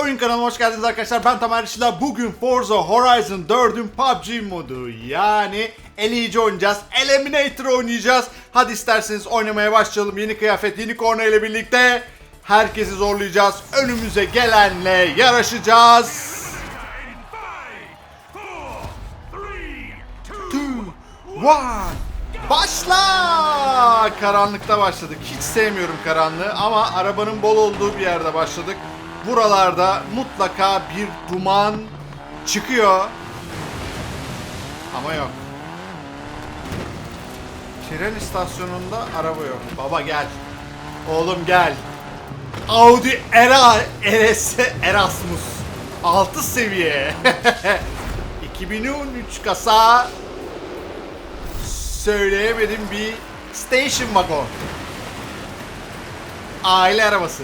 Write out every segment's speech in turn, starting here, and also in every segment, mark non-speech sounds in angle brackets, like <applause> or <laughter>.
Oyun kanalıma hoş geldiniz arkadaşlar. Ben Tamer Işıla. Bugün Forza Horizon 4'ün PUBG modu yani Elici oynayacağız. Eliminator oynayacağız. Hadi isterseniz oynamaya başlayalım. Yeni kıyafet, yeni korna ile birlikte herkesi zorlayacağız. Önümüze gelenle yarışacağız. Two, one, başla! Karanlıkta başladık. Hiç sevmiyorum karanlığı ama arabanın bol olduğu bir yerde başladık. Buralarda mutlaka bir duman çıkıyor. Ama yok. Tren istasyonunda araba yok. Baba gel. Oğlum gel. Audi Era RS Erasmus. 6 seviye. <laughs> 2013 kasa söyleyemedim bir station wagon. Aile arabası.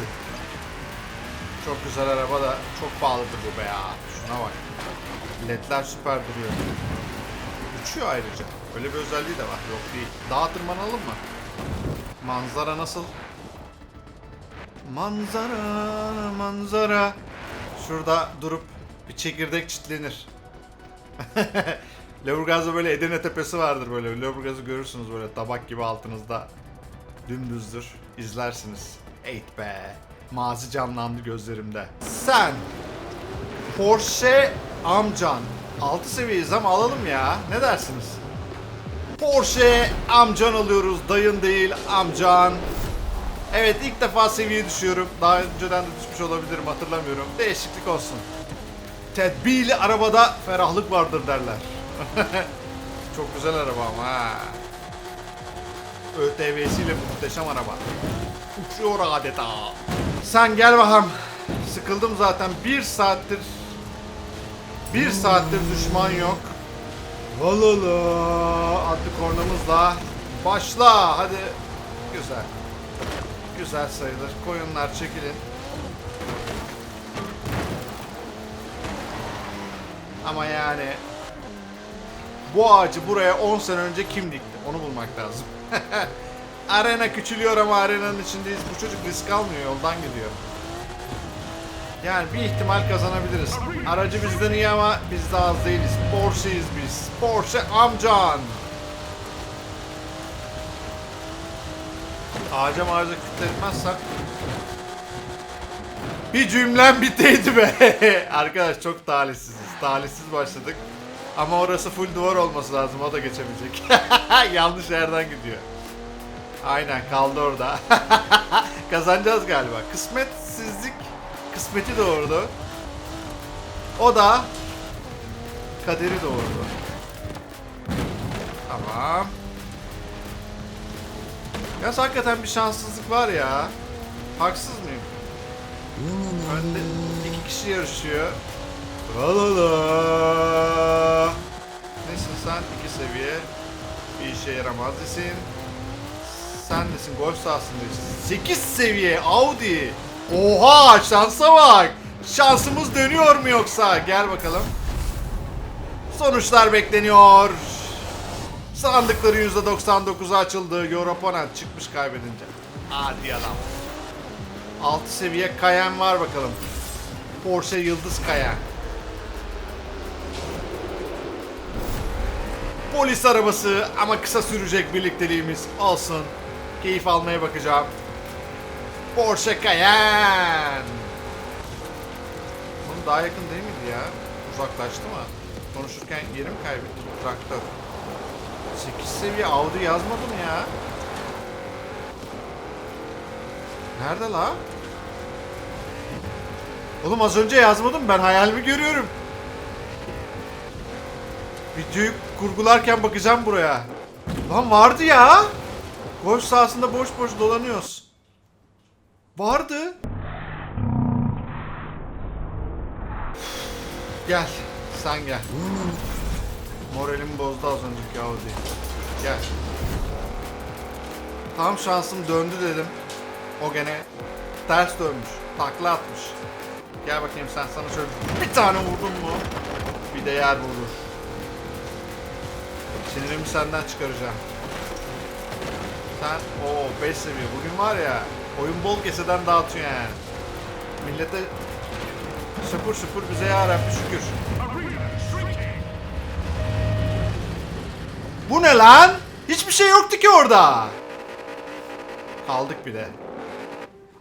Çok güzel araba da çok pahalıdır bu be ya. Şuna bak. Ledler süper duruyor. Uçuyor ayrıca. Öyle bir özelliği de var. Yok değil. Dağa tırmanalım mı? Manzara nasıl? Manzara, manzara. Şurada durup bir çekirdek çitlenir. <laughs> Leburgaz'da böyle Edirne Tepesi vardır böyle. Leburgaz'ı görürsünüz böyle tabak gibi altınızda. Dümdüzdür. İzlersiniz. Eğit be. Mazi canlandı gözlerimde. Sen Porsche amcan. 6 seviyeyiz ama alalım ya. Ne dersiniz? Porsche amcan alıyoruz. Dayın değil amcan. Evet ilk defa seviye düşüyorum. Daha önceden de düşmüş olabilirim hatırlamıyorum. Değişiklik olsun. Tedbirli arabada ferahlık vardır derler. <laughs> Çok güzel araba ama ha. ÖTV'siyle muhteşem araba. Uçuyor adeta. Sen gel bakalım. Sıkıldım zaten. Bir saattir bir saattir düşman yok. Valala adlı kornamızla başla. Hadi. Güzel. Güzel sayılır. Koyunlar çekilin. Ama yani bu ağacı buraya 10 sene önce kim dikti? Onu bulmak lazım. <laughs> Arena küçülüyor ama arenanın içindeyiz. Bu çocuk risk almıyor, yoldan gidiyor. Yani bir ihtimal kazanabiliriz. Aracı bizden iyi ama biz de az değiliz. Porsche'yiz biz. Porsche amcan. Ağaca mağaca kütletmezsek bir cümlem biteydi be. <laughs> Arkadaş çok talihsiziz. Talihsiz başladık. Ama orası full duvar olması lazım. O da geçemeyecek. <laughs> Yanlış yerden gidiyor. Aynen kaldı orada. <laughs> Kazanacağız galiba. Kısmetsizlik kısmeti doğurdu. O da kaderi doğurdu. Tamam. Ya hakikaten bir şanssızlık var ya. Haksız mıyım? Önde iki kişi yarışıyor. Alala. Nesin sen? İki seviye. Bir işe yaramaz isin. Sen nesin? Golf sahasındayız. 8 seviye Audi. Oha şansa bak. Şansımız dönüyor mu yoksa? Gel bakalım. Sonuçlar bekleniyor. Sandıkları %99'a açıldı. Europonent çıkmış kaybedince. Hadi adam. 6 seviye Cayenne var bakalım. Porsche Yıldız Cayenne. Polis arabası ama kısa sürecek birlikteliğimiz olsun. Keyif almaya bakacağım. Porsche Cayenne. Bunun daha yakın değil miydi ya? Uzaklaştı mı? Konuşurken yerim kaybettim. Traktör. 8 seviye Audi yazmadım ya. Nerede la? Oğlum az önce yazmadım ben hayalimi görüyorum. Videoyu kurgularken bakacağım buraya. Lan vardı ya. Golf sahasında boş boş dolanıyoruz. Vardı. Gel. Sen gel. Moralimi bozdu az önceki Audi. Gel. Tam şansım döndü dedim. O gene ters dönmüş. Takla atmış. Gel bakayım sen sana şöyle bir tane vurdun mu? Bir de yer vurur. Sinirimi senden çıkaracağım. Sen o 5 seviye. Bugün var ya oyun bol keseden dağıtıyor yani. Millete Şapur şupur bize yarabbi şükür. Bu ne lan? Hiçbir şey yoktu ki orada. Kaldık bir de.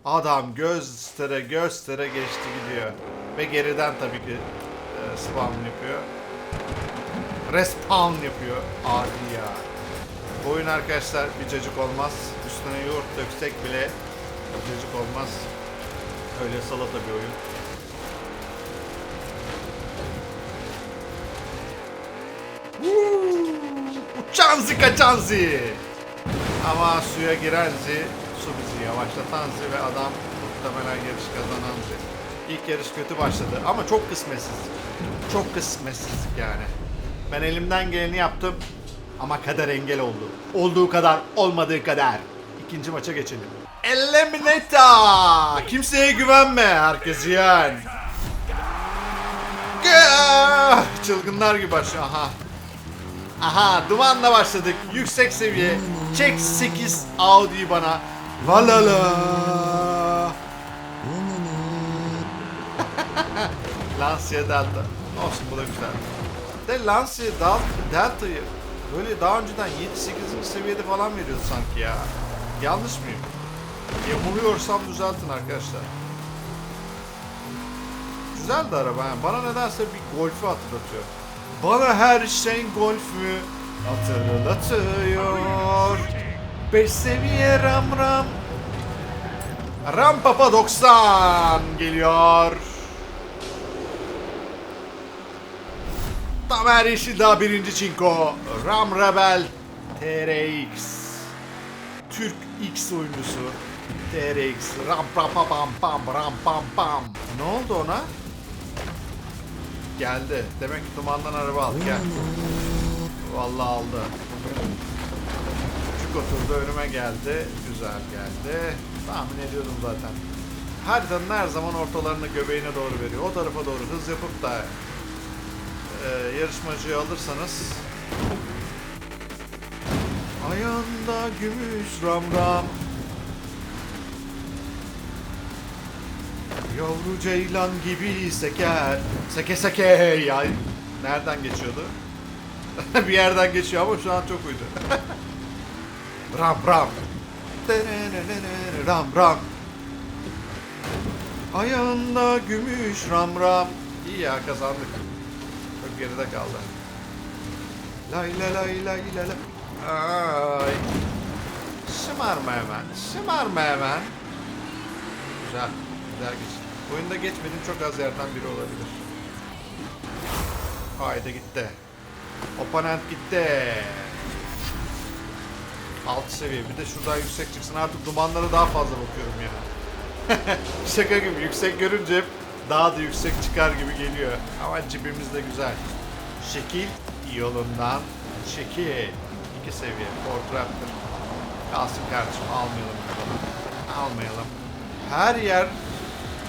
Adam göstere göstere geçti gidiyor. Ve geriden tabii ki e, spawn yapıyor. Respawn yapıyor. Adi ya. Oyun arkadaşlar bir cacık olmaz. Üstüne yoğurt döksek bile bir cacık olmaz. Öyle salata bir oyun. Woo! Uçanzi kaçanzi. Ama suya girenzi, su bizi yavaşlatanzi ve adam muhtemelen yarış kazananzi. İlk yarış kötü başladı ama çok kısmetsizlik. Çok kısmetsizlik yani. Ben elimden geleni yaptım ama kader engel oldu. Olduğu kadar, olmadığı kadar. İkinci maça geçelim. Eliminata! Kimseye güvenme, herkes yen. Çılgınlar gibi başlıyor. Aha. Aha dumanla başladık. Yüksek seviye. Çek 8 Audi'yi bana. Valala. <laughs> Lancia Delta. Olsun bu da güzel. De Lancia Del- Delta'yı böyle daha önceden 7-8. seviyede falan veriyordu sanki ya. Yanlış mıyım? Yamuluyorsam düzeltin arkadaşlar. Güzel de araba. yani. Bana nedense bir golfü hatırlatıyor. Bana her şey golfü hatırlatıyor. 5 seviye ram ram. Ram Papa 90 geliyor. Tamer Yeşildağ birinci çinko. Ram Rebel TRX. Türk X oyuncusu. TRX. Ram pam pam pam ram pam pam. Ne oldu ona? Geldi. Demek ki dumandan araba aldı. Gel. Vallahi aldı. Küçük oturdu önüme geldi. Güzel geldi. Tahmin ediyordum zaten. Haritanın her zaman ortalarını göbeğine doğru veriyor. O tarafa doğru hız yapıp da e, yarışmacıyı alırsanız. Ayağında gümüş ram ram Yavru ceylan gibi seker. Seke seke ya Nereden geçiyordu? <laughs> bir yerden geçiyor ama şu an çok uydu. <laughs> Ram ram. Ram ram. Ayağında gümüş ram ram İyi ya kazandık geride kaldı. Lay lay lay lay lay Ay. Şımarma hemen Şımarma hemen. Güzel Güzel geçti. Oyunda geçmedim çok az yerden biri olabilir. Haydi gitti. Oponent gitti. Alt seviye bir de şuradan yüksek çıksın. Artık dumanlara daha fazla bakıyorum ya. <laughs> Şaka gibi yüksek görünce hep daha da yüksek çıkar gibi geliyor Ama cibimiz de güzel Şekil yolundan şekil iki seviye Ford Raptor Kalsın kardeşim almayalım. Almayalım Her yer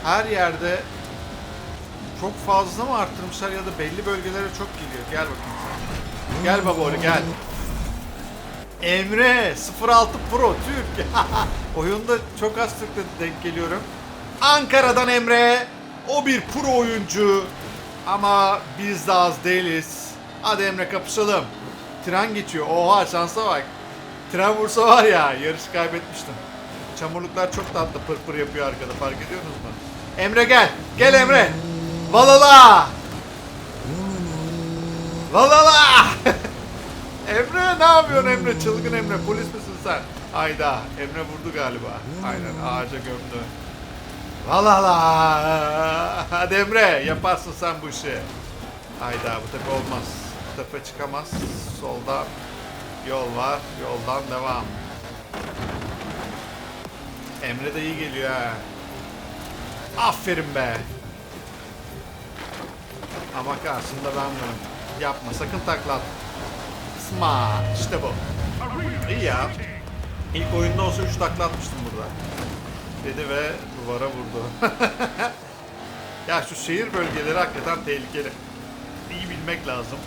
her yerde çok fazla mı arttırmışlar ya da belli bölgelere çok geliyor. Gel bakayım sen. Gel baboli gel. Emre 06 Pro Türk. <laughs> Oyunda çok az Türk'le denk geliyorum. Ankara'dan Emre. O bir pro oyuncu. Ama biz de az değiliz. Hadi Emre kapışalım. Tren geçiyor. Oha şansa bak. Tren vursa var ya yarışı kaybetmiştim. Çamurluklar çok tatlı pır pır yapıyor arkada fark ediyorsunuz mu? Emre gel. Gel Emre. Valala. Valala. <laughs> Emre ne yapıyorsun Emre? Çılgın Emre. Polis misin sen? Hayda. Emre vurdu galiba. Aynen ağaca gömdü. Valala. Hadi Emre yaparsın sen bu işi. Hayda bu tepe olmaz. Bu tepe çıkamaz. Solda yol var. Yoldan devam. Emre de iyi geliyor ha. Aferin be. Ama karşında ben varım. Yapma sakın takla at. Smart. İşte bu. İyi ya. İlk oyunda olsa 3 takla atmıştım burada. Dedi ve duvara vurdu. <laughs> ya şu şehir bölgeleri hakikaten tehlikeli. İyi bilmek lazım.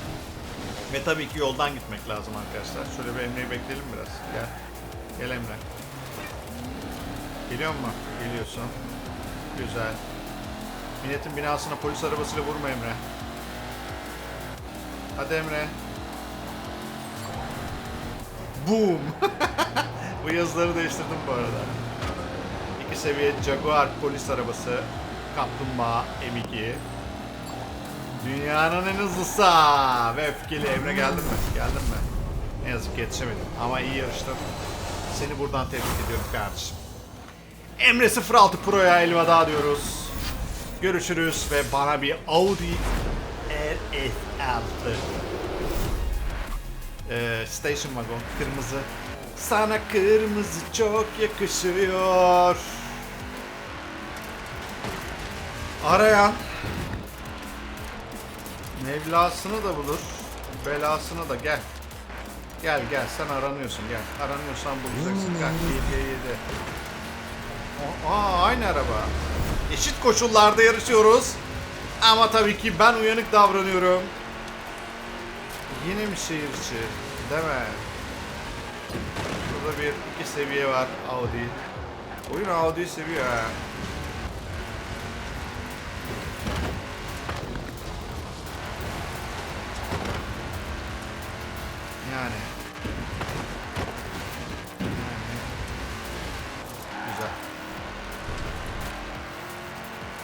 Ve tabii ki yoldan gitmek lazım arkadaşlar. Şöyle bir Emre'yi bekleyelim biraz. Gel. Gel Emre. Geliyor mu? Geliyorsun. Güzel. Milletin binasına polis arabasıyla vurma Emre. Hadi Emre. Boom. <laughs> bu yazıları değiştirdim bu arada. İki seviye Jaguar polis arabası. Kaplumbağa M2. Dünyanın en hızlısı ve öfkeli Emre geldin mi? Geldin mi? Ne yazık ki yetişemedim ama iyi yarıştın. Seni buradan tebrik ediyorum kardeşim. Emre 06 Pro'ya elveda diyoruz. Görüşürüz ve bana bir Audi RS6 ee, Station Wagon kırmızı. Sana kırmızı çok yakışıyor. Arayan Mevlasını da bulur. Belasını da gel. Gel gel sen aranıyorsun gel. Aranıyorsan bulacaksın. Gel 7 Aa aynı araba. Eşit koşullarda yarışıyoruz. Ama tabii ki ben uyanık davranıyorum. Yine mi şehir içi? Değil mi? Burada bir iki seviye var Audi. Oyun Audi'yi seviyor ha.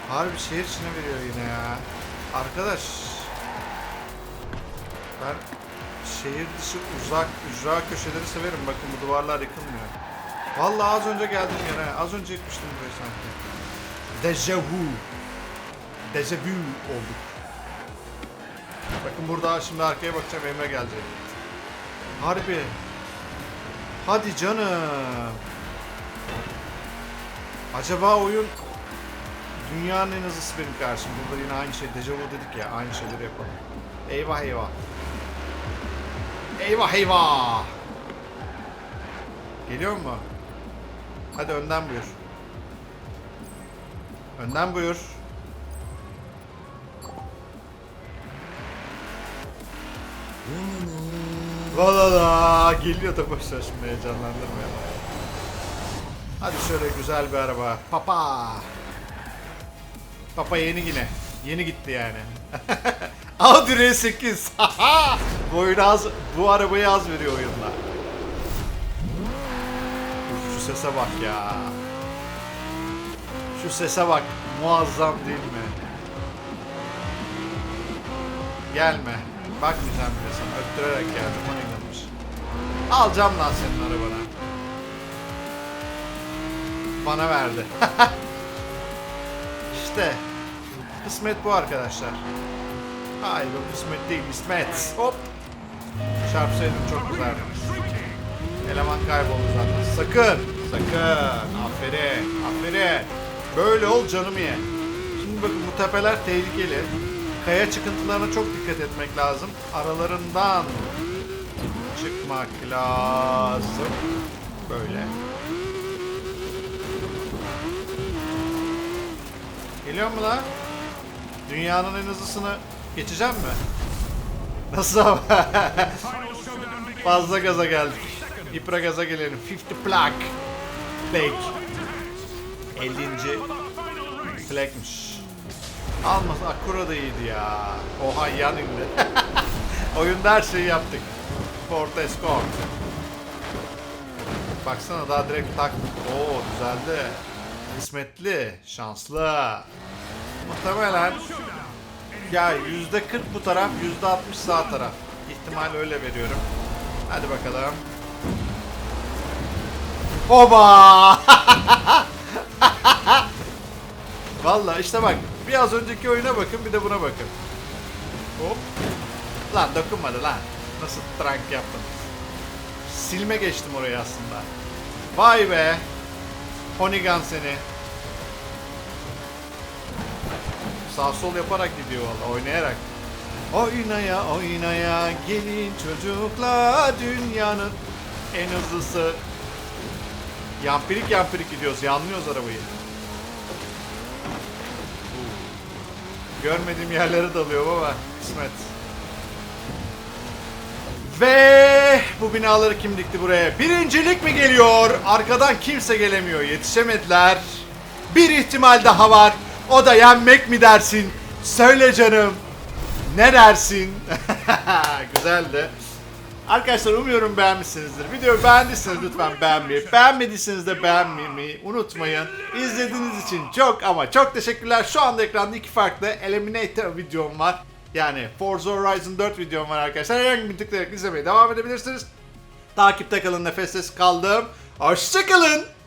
Harbi şehir içine veriyor yine ya. Arkadaş. Ben şehir dışı uzak ücra köşeleri severim. Bakın bu duvarlar yıkılmıyor. Vallahi az önce geldim yine. Az önce yıkmıştım burayı sanki. Deja vu. Deja vu olduk. Bakın burada şimdi arkaya bakacağım Emre gelecek. Harbi. Hadi canım. Acaba oyun dünyanın en hızlısı benim karşım. Burada yine aynı şey. Dejavu dedik ya. Aynı şeyleri yapalım. Eyvah eyvah. Eyvah eyvah. Geliyor mu? Hadi önden buyur. Önden buyur. Valla la geliyor da boşver şimdi heyecanlandırmayalım. Hadi şöyle güzel bir araba. Papa. Papa yeni yine. Yeni gitti yani. <laughs> Audi R8. bu oyunu az, bu arabayı az veriyor oyunda. Şu sese bak ya. Şu sese bak. Muazzam değil mi? Gelme. Bakmayacağım bile sana. Öttürerek geldim. Ona inanmış. Alacağım lan senin arabana. Bana verdi. <laughs> işte. Kısmet bu arkadaşlar. Hayır o kısmet değil İsmet. Hop. Çarpsaydım çok güzeldi. Eleman kayboldu zaten. Sakın. Sakın. Aferin. Aferin. Böyle ol canım ye. Şimdi bakın bu tepeler tehlikeli. Kaya çıkıntılarına çok dikkat etmek lazım. Aralarından çıkmak lazım. Böyle. Geliyor mu lan? Dünyanın en hızlısını geçeceğim mi? Nasıl ama? <laughs> Fazla gaza geldik. İpra gaza gelelim. 50 plak. Plak. 50. Plakmış. Almasa Akura da iyiydi ya. Oha yan indi. <laughs> Oyunda her şeyi yaptık. Ford Escort. Baksana daha direkt taktık. Oo düzeldi. Kısmetli, şanslı. Muhtemelen ya yüzde 40 bu taraf, yüzde 60 sağ taraf. İhtimal öyle veriyorum. Hadi bakalım. Oba! <laughs> Vallahi işte bak. Bir az önceki oyuna bakın, bir de buna bakın. Hop. Lan dokunmadı lan. Nasıl trank yaptım. Silme geçtim orayı aslında. Vay be. Honigan seni. Sağ sol yaparak gidiyor valla oynayarak. Oynaya oynaya gelin çocuklar dünyanın en hızlısı. Yampirik yampirik gidiyoruz. Yanlıyoruz arabayı. Görmediğim yerlere dalıyorum ama kısmet. Ve bu binaları kim dikti buraya? Birincilik mi geliyor? Arkadan kimse gelemiyor. Yetişemediler. Bir ihtimal daha var. O da yenmek mi dersin? Söyle canım. Ne dersin? <laughs> Güzeldi. Arkadaşlar umuyorum beğenmişsinizdir. Videoyu beğendiyseniz lütfen beğenmeyi, beğenmediyseniz de beğenmeyi unutmayın. İzlediğiniz için çok ama çok teşekkürler. Şu anda ekranda iki farklı Eliminator videom var. Yani Forza Horizon 4 videom var arkadaşlar. Herhangi bir tıklayarak izlemeye devam edebilirsiniz. Takipte kalın nefessiz kaldım. Hoşçakalın.